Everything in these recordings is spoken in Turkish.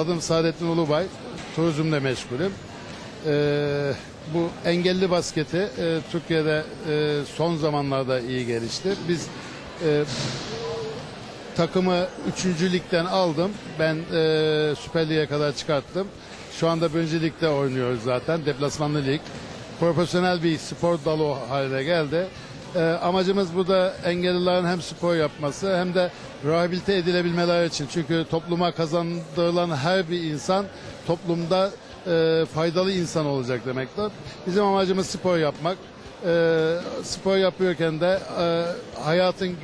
adım Saadettin Ulubay. Turizmle meşgulüm. Ee, bu engelli basketi e, Türkiye'de e, son zamanlarda iyi gelişti. Biz e, takımı 3. ligden aldım. Ben e, Süper Lig'e kadar çıkarttım. Şu anda 1. ligde oynuyoruz zaten. Deplasmanlı lig. Profesyonel bir spor dalı haline geldi. E, amacımız burada engellilerin hem spor yapması hem de rehabilite edilebilmeleri için. Çünkü topluma kazandırılan her bir insan toplumda e, faydalı insan olacak demektir. Bizim amacımız spor yapmak. E, spor yapıyorken de e, hayatın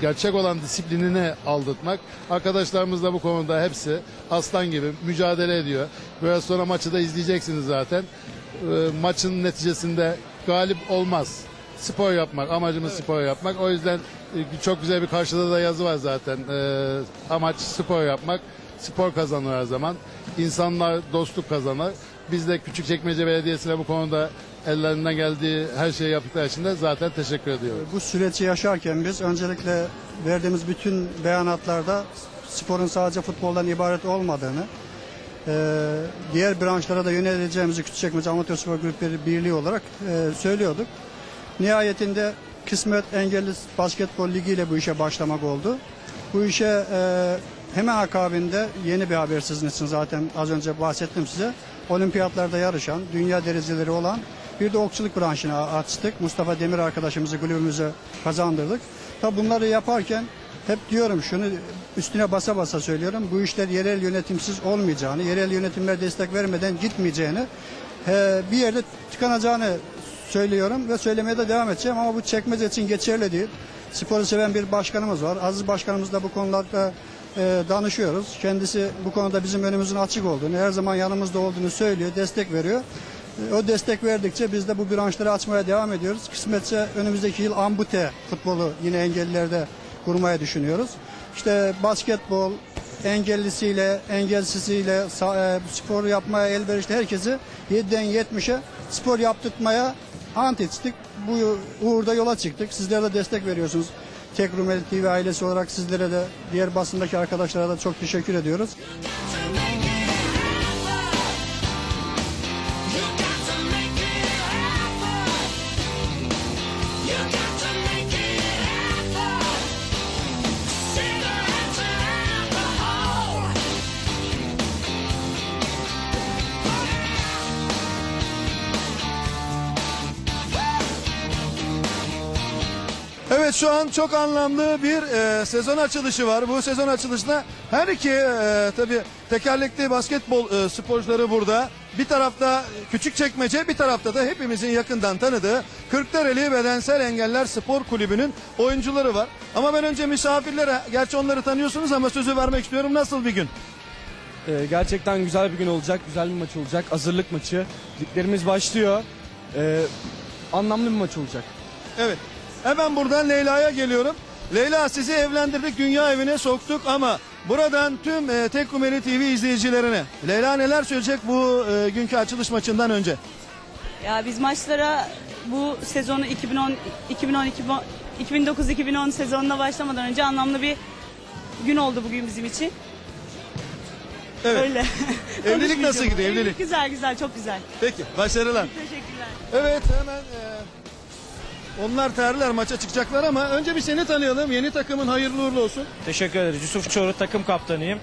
gerçek olan disiplinini aldırtmak. Arkadaşlarımız da bu konuda hepsi aslan gibi mücadele ediyor. Biraz sonra maçı da izleyeceksiniz zaten. Ee, maçın neticesinde galip olmaz. Spor yapmak, amacımız spor yapmak. O yüzden e, çok güzel bir karşıda da yazı var zaten. Ee, amaç spor yapmak. Spor kazanır her zaman. İnsanlar dostluk kazanır. Biz de Küçükçekmece Belediyesi'ne bu konuda ellerinden geldiği her şeyi yaptıkları için de zaten teşekkür ediyoruz. Bu süreci yaşarken biz öncelikle verdiğimiz bütün beyanatlarda sporun sadece futboldan ibaret olmadığını, e, diğer branşlara da yöneleceğimizi Küçükçekmece Amatör Spor Kulüpleri Birliği olarak e, söylüyorduk. Nihayetinde kısmet engelli basketbol ligi ile bu işe başlamak oldu. Bu işe e, hemen akabinde yeni bir haber zaten az önce bahsettim size. Olimpiyatlarda yarışan, dünya dereceleri olan bir de okçuluk branşına açtık. Mustafa Demir arkadaşımızı kulübümüze kazandırdık. Tabi bunları yaparken hep diyorum şunu üstüne basa basa söylüyorum. Bu işler yerel yönetimsiz olmayacağını, yerel yönetimler destek vermeden gitmeyeceğini, e, bir yerde tıkanacağını söylüyorum ve söylemeye de devam edeceğim ama bu çekmece için geçerli değil. Sporu seven bir başkanımız var. Aziz başkanımız da bu konularda e, danışıyoruz. Kendisi bu konuda bizim önümüzün açık olduğunu, her zaman yanımızda olduğunu söylüyor, destek veriyor. E, o destek verdikçe biz de bu branşları açmaya devam ediyoruz. Kısmetse önümüzdeki yıl ambute futbolu yine engellilerde kurmaya düşünüyoruz. İşte basketbol, engellisiyle, engelsisiyle sa- e, spor yapmaya elverişli herkesi 7'den 70'e spor yaptırtmaya ant ettik. Bu uğurda yola çıktık. Sizler de destek veriyorsunuz. Tek Rumeli TV ailesi olarak sizlere de diğer basındaki arkadaşlara da çok teşekkür ediyoruz. Evet şu an çok anlamlı bir e, sezon açılışı var. Bu sezon açılışında her iki e, tabii tekerlekli basketbol e, sporcuları burada. Bir tarafta Küçükçekmece, bir tarafta da hepimizin yakından tanıdığı Kırklareli Bedensel Engeller Spor Kulübü'nün oyuncuları var. Ama ben önce misafirlere, gerçi onları tanıyorsunuz ama sözü vermek istiyorum. Nasıl bir gün? Ee, gerçekten güzel bir gün olacak, güzel bir maç olacak. Hazırlık maçı. Liglerimiz başlıyor. Ee, anlamlı bir maç olacak. Evet. Hemen buradan Leyla'ya geliyorum. Leyla sizi evlendirdik, dünya evine soktuk ama buradan tüm e, Tek Kumeli TV izleyicilerine Leyla neler söyleyecek bu e, günkü açılış maçından önce? Ya biz maçlara bu sezonu 2010 2010 2009 2010 sezonuna başlamadan önce anlamlı bir gün oldu bugün bizim için. Evet. Öyle. Evlilik nasıl gidiyor, evlilik? Güzel güzel çok güzel. Peki, başarılar. Teşekkürler. Evet, hemen e, onlar terler maça çıkacaklar ama önce bir seni tanıyalım. Yeni takımın hayırlı uğurlu olsun. Teşekkür ederiz. Yusuf Çoğru takım kaptanıyım.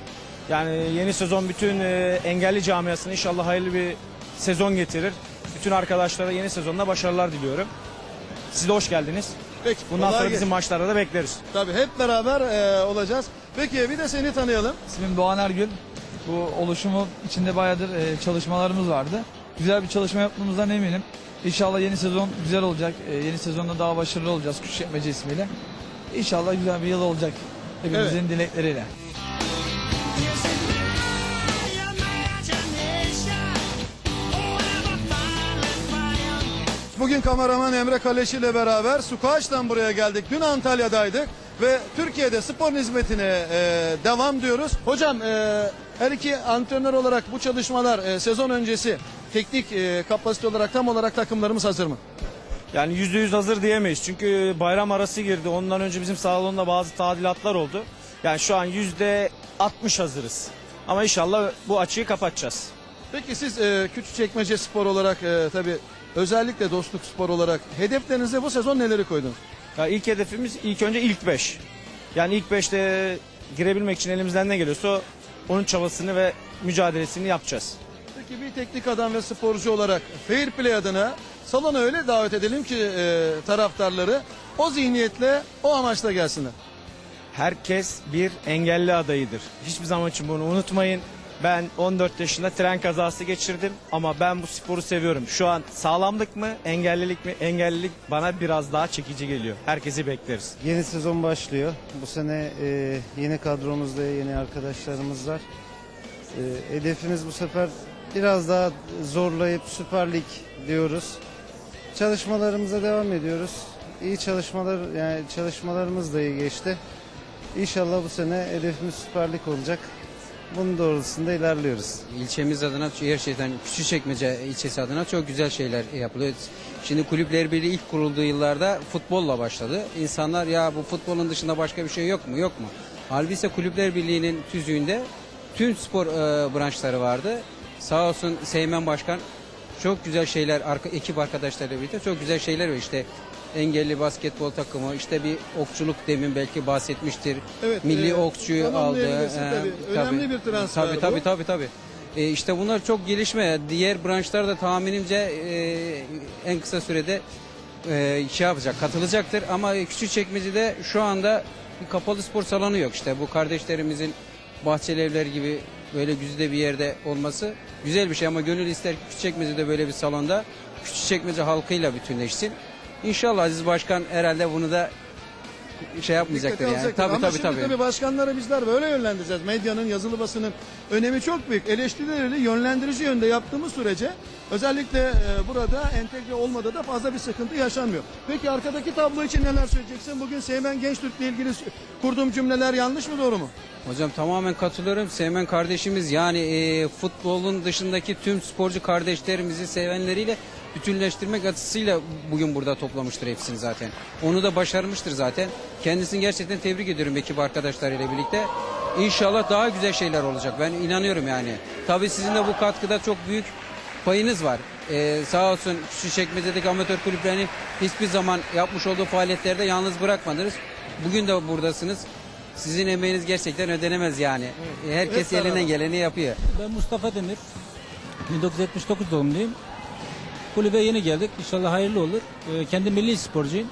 Yani yeni sezon bütün e, engelli camiasına inşallah hayırlı bir sezon getirir. Bütün arkadaşlara yeni sezonda başarılar diliyorum. Siz de hoş geldiniz. Peki, Bundan kolay sonra gelsin. bizim maçlarda da bekleriz. Tabii hep beraber e, olacağız. Peki bir de seni tanıyalım. İsmim Doğan Ergül. Bu oluşumun içinde bayağıdır e, çalışmalarımız vardı. Güzel bir çalışma yaptığımızdan eminim. İnşallah yeni sezon güzel olacak. E, yeni sezonda daha başarılı olacağız Küçükçekmece ismiyle. İnşallah güzel bir yıl olacak. Hepimizin dilekleriyle. Bugün kameraman Emre Kaleşi ile beraber Sukaç'tan buraya geldik. Dün Antalya'daydık ve Türkiye'de spor hizmetine e, devam diyoruz. Hocam e, her iki antrenör olarak bu çalışmalar e, sezon öncesi teknik e, kapasite olarak tam olarak takımlarımız hazır mı? Yani %100 hazır diyemeyiz. Çünkü bayram arası girdi. Ondan önce bizim salonda bazı tadilatlar oldu. Yani şu an %60 hazırız. Ama inşallah bu açığı kapatacağız. Peki siz e, Küçükçekmece Spor olarak e, tabii özellikle Dostluk Spor olarak hedeflerinize bu sezon neleri koydunuz? Ya ilk hedefimiz ilk önce ilk 5. Yani ilk 5'te girebilmek için elimizden ne geliyorsa onun çabasını ve mücadelesini yapacağız. Peki bir teknik adam ve sporcu olarak Fair Play adına salona öyle davet edelim ki e, taraftarları o zihniyetle o amaçla gelsinler. Herkes bir engelli adayıdır. Hiçbir zaman için bunu unutmayın. Ben 14 yaşında tren kazası geçirdim ama ben bu sporu seviyorum. Şu an sağlamlık mı, engellilik mi? Engellilik bana biraz daha çekici geliyor. Herkesi bekleriz. Yeni sezon başlıyor. Bu sene e, yeni kadromuzda yeni arkadaşlarımız var. E, hedefimiz bu sefer biraz daha zorlayıp Süper Lig diyoruz. Çalışmalarımıza devam ediyoruz. İyi çalışmalar yani çalışmalarımız da iyi geçti. İnşallah bu sene hedefimiz Süper Lig olacak. Bunun doğrultusunda ilerliyoruz. İlçemiz adına gerçekten Küçükçekmece ilçesi adına çok güzel şeyler yapılıyor. Şimdi kulüpler birliği ilk kurulduğu yıllarda futbolla başladı. İnsanlar ya bu futbolun dışında başka bir şey yok mu? Yok mu? Halbuki ise kulüpler birliğinin tüzüğünde tüm spor e, branşları vardı. Sağ olsun Seymen Başkan çok güzel şeyler arka, ekip arkadaşlarıyla birlikte çok güzel şeyler var işte engelli basketbol takımı işte bir okçuluk demin belki bahsetmiştir. Evet, Milli e, okçuyu aldı. tamamlayabilirsin tabii. Önemli bir transfer Tabii bu. tabii tabii tabii. E, işte bunlar çok gelişme. Diğer branşlar da tahminimce e, en kısa sürede e, şey yapacak, katılacaktır. Ama Küçükçekmece'de şu anda bir kapalı spor salonu yok. İşte bu kardeşlerimizin bahçeli evler gibi böyle güzide bir yerde olması güzel bir şey ama gönül ister ki Küçükçekmece'de böyle bir salonda Küçükçekmece halkıyla bütünleşsin. İnşallah Aziz Başkan herhalde bunu da şey yapmayacaktır Dikkate yani. alacaktır. Tabii Ama tabii şimdi tabii. tabii başkanları bizler böyle yönlendireceğiz. Medyanın, yazılı basının önemi çok büyük. Eleştirileri yönlendirici yönde yaptığımız sürece özellikle e, burada entegre olmada da fazla bir sıkıntı yaşanmıyor. Peki arkadaki tablo için neler söyleyeceksin? Bugün Seymen Gençtürk'le ilgili kurduğum cümleler yanlış mı doğru mu? Hocam tamamen katılıyorum. Seymen kardeşimiz yani e, futbolun dışındaki tüm sporcu kardeşlerimizi sevenleriyle bütünleştirmek açısıyla bugün burada toplamıştır hepsini zaten. Onu da başarmıştır zaten. Kendisini gerçekten tebrik ediyorum ekip arkadaşlarıyla birlikte. İnşallah daha güzel şeyler olacak. Ben inanıyorum yani. Tabii sizin de bu katkıda çok büyük payınız var. Ee, sağ olsun Küçükçekmece'deki amatör kulüplerini hiçbir zaman yapmış olduğu faaliyetlerde yalnız bırakmadınız. Bugün de buradasınız. Sizin emeğiniz gerçekten ödenemez yani. Herkes Hep elinden geleni yapıyor. Ben Mustafa Demir. 1979 doğumluyum. Kulübe yeni geldik. İnşallah hayırlı olur. Ee, kendi milli sporcuyum.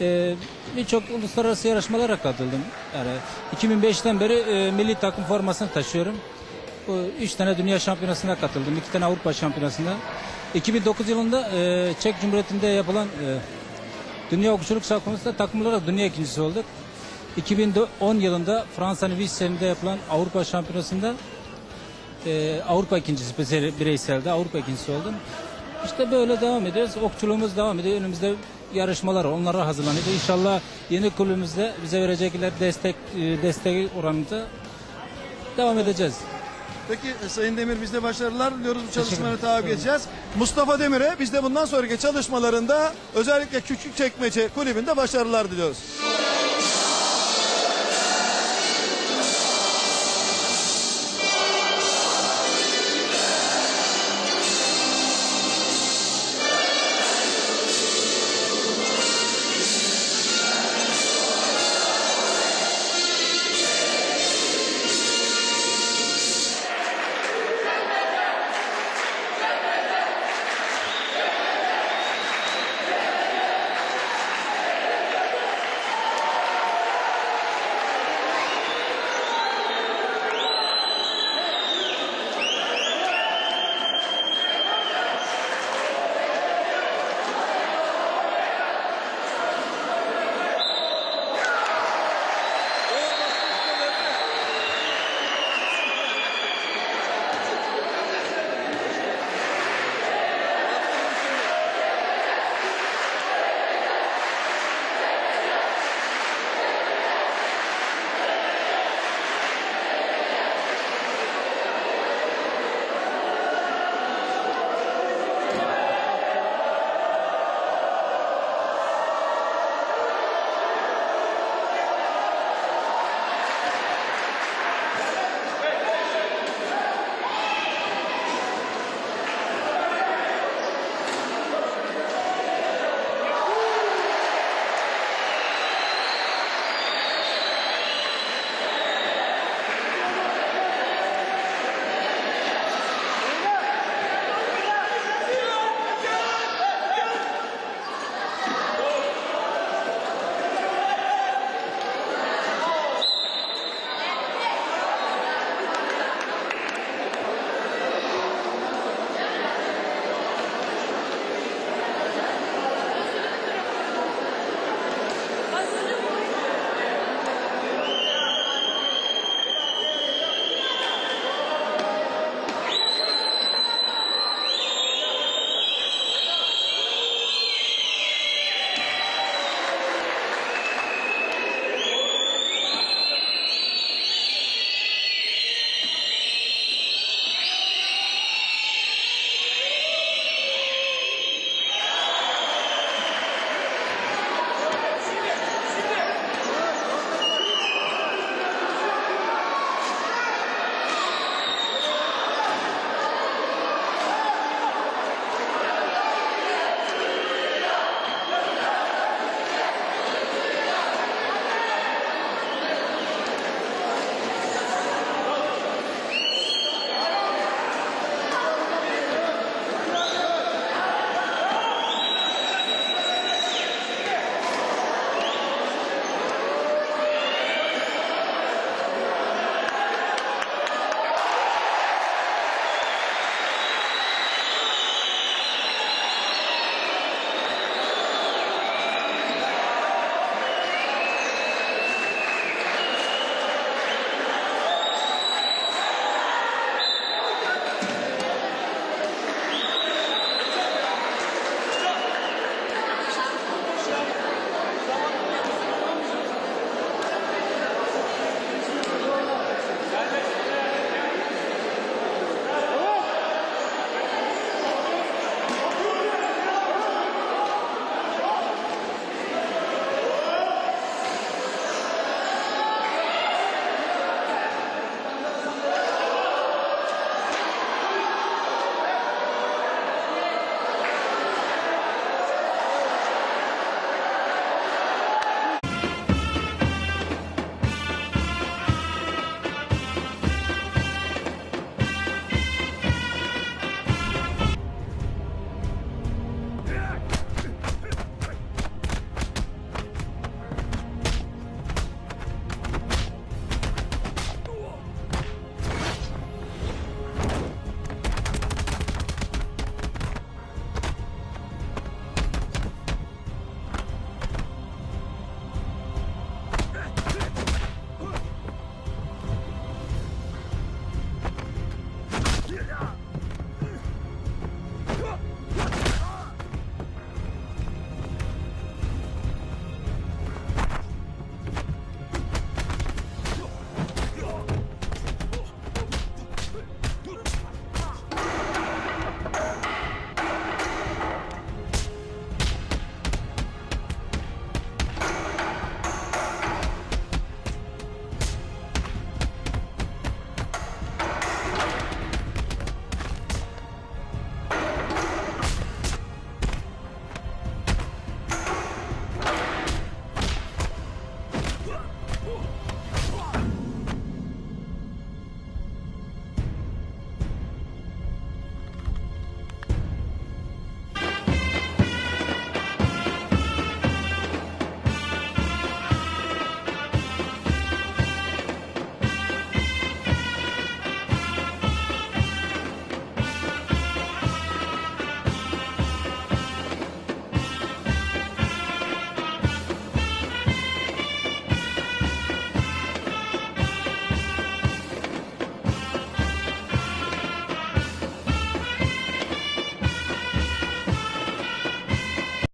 Ee, Birçok uluslararası yarışmalara katıldım. Yani 2005'ten beri e, milli takım formasını taşıyorum. Bu üç tane dünya şampiyonasına katıldım. iki tane Avrupa şampiyonasında. 2009 yılında e, Çek Cumhuriyeti'nde yapılan e, Dünya Okçuluk Şampiyonası'nda takım olarak dünya ikincisi olduk. 2010 yılında Fransa'nın Visseli'nde yapılan Avrupa Şampiyonası'nda e, Avrupa ikincisi bireyselde Avrupa ikincisi oldum. İşte böyle devam ediyoruz. Okçuluğumuz devam ediyor. Önümüzde yarışmalar. Onlara hazırlanıyor. İnşallah yeni kulübümüzde bize verecekler destek e, destek oranında devam edeceğiz. Peki e, Sayın Demir biz de başarılar diliyoruz bu çalışmaları takip edeceğiz. Mustafa Demir'e biz de bundan sonraki çalışmalarında özellikle Küçükçekmece kulübünde başarılar diliyoruz.